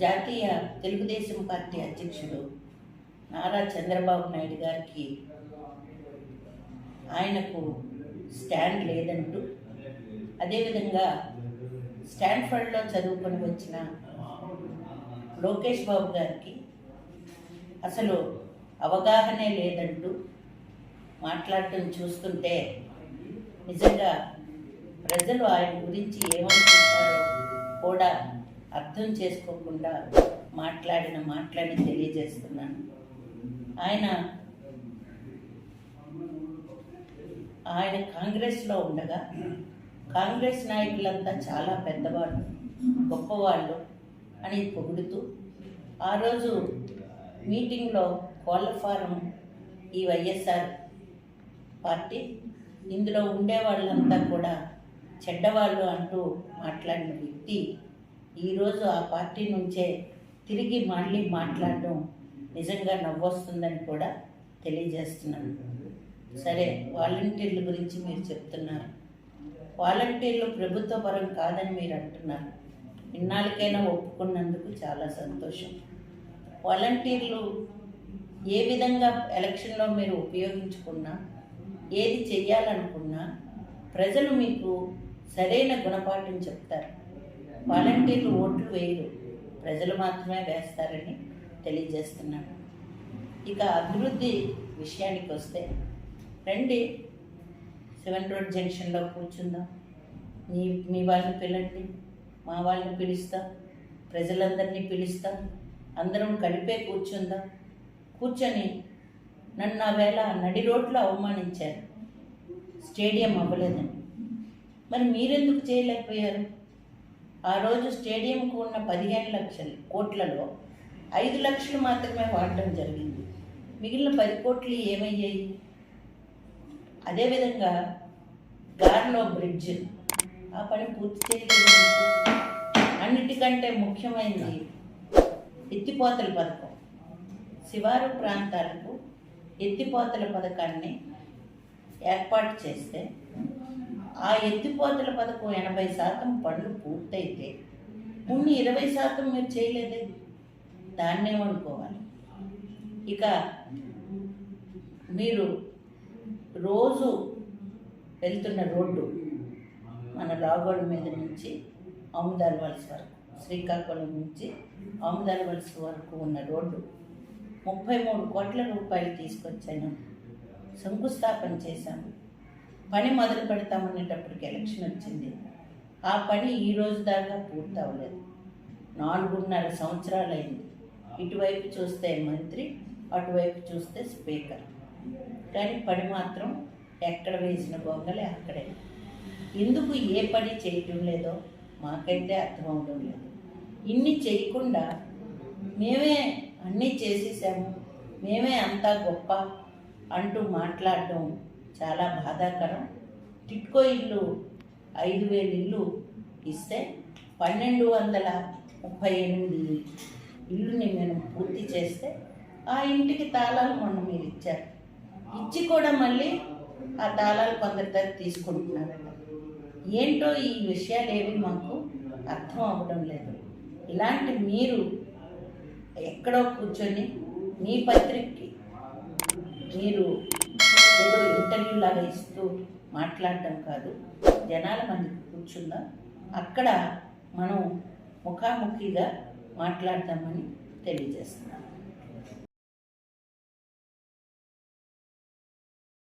జాతీయ తెలుగుదేశం పార్టీ అధ్యక్షుడు నారా చంద్రబాబు నాయుడు గారికి ఆయనకు స్టాండ్ లేదంటూ అదేవిధంగా స్టాన్ఫర్డ్లో చదువుకొని వచ్చిన లోకేష్ బాబు గారికి అసలు అవగాహనే లేదంటూ మాట్లాడటం చూస్తుంటే నిజంగా ప్రజలు ఆయన గురించి ఏమనుకుంటారో కూడా అర్థం చేసుకోకుండా మాట్లాడిన మాట్లాడి తెలియజేస్తున్నాను. ఆయన ఆయన కాంగ్రెస్లో ఉండగా కాంగ్రెస్ నాయకులంతా చాలా పెద్దవాళ్ళు గొప్పవాళ్ళు అని పొగుడుతూ ఆ రోజు మీటింగ్లో కోళ్ళ ఫారం ఈ వైఎస్ఆర్ పార్టీ ఇందులో ఉండే వాళ్ళంతా కూడా చెడ్డవాళ్ళు అంటూ మాట్లాడిన వ్యక్తి ఈరోజు ఆ పార్టీ నుంచే తిరిగి మళ్ళీ మాట్లాడడం నిజంగా నవ్వొస్తుందని కూడా తెలియజేస్తున్నాను. సరే వాలంటీర్ల గురించి మీరు చెప్తున్నారు. వాలంటీర్లు ప్రభుత్వ పరం కాదని మీరు అంటున్నారు. ఇన్నాళ్ళకైనా ఒప్పుకున్నందుకు చాలా సంతోషం. వాలంటీర్లు ఏ విధంగా ఎలక్షన్లో మీరు ఉపయోగించుకున్నా ఏది చెయ్యాలనుకున్నా ప్రజలు మీకు సరైన గుణపాఠం చెప్తారు. వాలంటీర్లు ఓట్లు వేయరు. ప్రజలు మాత్రమే వేస్తారని తెలియజేస్తున్నాను. ఇక అభివృద్ధి విషయానికి వస్తే రండి సెవెన్ రోడ్ జంక్షన్లో కూర్చుందాం. మీ మీ వాళ్ళని పిలండి మా వాళ్ళని పిలుస్తాం ప్రజలందరినీ పిలుస్తాం అందరం కలిపే కూర్చుందాం. కూర్చొని నన్ను ఆ వేళ నడి రోడ్లో అవమానించారు. స్టేడియం అవ్వలేదని. మరి మీరెందుకు చేయలేకపోయారు? ఆ రోజు స్టేడియంకు ఉన్న పదిహేను లక్షలు కోట్లలో ఐదు లక్షలు మాత్రమే వాడటం జరిగింది. మిగిలిన పది కోట్లు ఏమయ్యాయి? అదేవిధంగా గార్లో బ్రిడ్జ్. ఆ పని పూర్తి చేయలేదు. అన్నిటికంటే ముఖ్యమైనది ఎత్తిపోతల పథకం. శివారు ప్రాంతాలకు ఎత్తిపోతల పథకాన్ని ఏర్పాటు చేస్తే ఆ ఎత్తిపోతల పథకం ఎనభై శాతం పనులు పూర్తయితే ముందు ఇరవై శాతం మీరు చేయలేదే? దాన్నేమనుకోవాలి ఇక మీరు రోజు వెళ్తున్న రోడ్డు మన రాగోడ మీద నుంచి ఆముదాల వలస వరకు శ్రీకాకుళం నుంచి ఆముదాల వలస వరకు ఉన్న రోడ్డు ముప్పై మూడు కోట్ల రూపాయలు తీసుకొచ్చాను. శంకుస్థాపన చేశాము పని మొదలు పెడతామనేటప్పటికి ఎలక్షన్ వచ్చింది. ఆ పని ఈ రోజు దాకా పూర్తి అవ్వలేదు. నాలుగున్నర సంవత్సరాలైంది. ఇటువైపు చూస్తే మంత్రి అటువైపు చూస్తే స్పీకర్. కానీ పని మాత్రం ఎక్కడ వేసిన గొంగలే అక్కడే. ఎందుకు ఏ పని చేయటం లేదో మాకైతే అర్థం అవడం లేదు. ఇన్ని చేయకుండా మేమే అన్నీ చేసేసాము. మేమే అంతా గొప్ప అంటూ మాట్లాడడం చాలా బాధాకరం. టిట్కో ఇల్లు ఐదు వేలు ఇల్లు ఇస్తే పన్నెండు వందల ముప్పై ఎనిమిది ఇల్లుని మేము పూర్తి చేస్తే ఆ ఇంటికి తాళాలు మొన్న మీరు ఇచ్చారు. ఇచ్చి కూడా మళ్ళీ ఆ తాళాలు కొందరి దగ్గర తీసుకుంటున్నారట ఏంటో ఈ విషయాలు ఏవి మాకు అర్థం అవ్వడం లేదు. ఇలాంటి మీరు ఎక్కడో కూర్చొని మీ పత్రికకి మీరు ఇంటర్వ్యూలాగా లాగా ఇస్తూ మాట్లాడటం కాదు. జనాల మందికి కూర్చుందాం. అక్కడ మనం ముఖాముఖిగా మాట్లాడదామని తెలియజేస్తున్నాను